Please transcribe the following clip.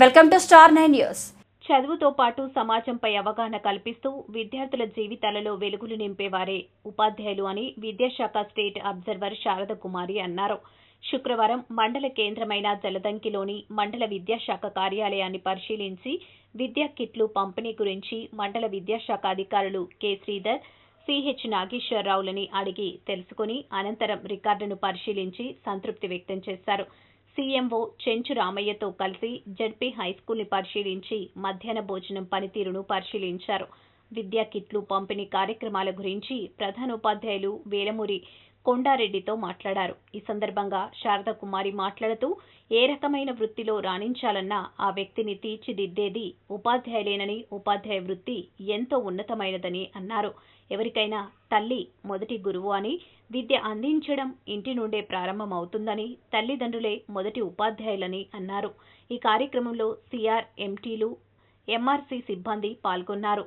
Welcome to star nine news. చదువుతో పాటు సమాజంపై అవగాహన కల్పిస్తూ విద్యార్థుల జీవితాలలో వెలుగులు నింపేవారే ఉపాధ్యాయులు అని విద్యాశాఖ స్టేట్ అబ్జర్వర్ శారద కుమారి అన్నారు. శుక్రవారం మండల కేంద్రమైన జలదంకిలోని మండల విద్యాశాఖ కార్యాలయాన్ని పరిశీలించి విద్యా కిట్లు పంపిణీ గురించి మండల విద్యాశాఖ అధికారులు కె. శ్రీధర్ సిహెచ్ నాగేశ్వరరావులని అడిగి తెలుసుకుని అనంతరం రికార్డును పరిశీలించి సంతృప్తి వ్యక్తం చేశారు. సీఎంఓ చెంచు రామయ్యతో కలిసి జడ్పీ హైస్కూల్ని పరిశీలించి మధ్యాహ్న భోజనం పనితీరును పరిశీలించారు. విద్యా కిట్లు పంపిణీ కార్యక్రమాల గురించి ప్రధానోపాధ్యాయులు వేలమూరి కొండారెడ్డితో మాట్లాడారు. ఈ సందర్భంగా శారద కుమారి మాట్లాడుతూ ఏ రకమైన వృత్తిలో రాణించాలన్నా ఆ వ్యక్తిని తీర్చిదిద్దేది ఉపాధ్యాయులేనని ఉపాధ్యాయ వృత్తి ఎంతో ఉన్నతమైనదని అన్నారు. ఎవరికైనా తల్లి మొదటి గురువు అని విద్య అందించడం ఇంటి నుండే ప్రారంభమవుతుందని తల్లిదండ్రులే మొదటి ఉపాధ్యాయులని అన్నారు. ఈ కార్యక్రమంలో సిఆర్ ఎంటీలు ఎంఆర్సీ సిబ్బంది పాల్గొన్నారు.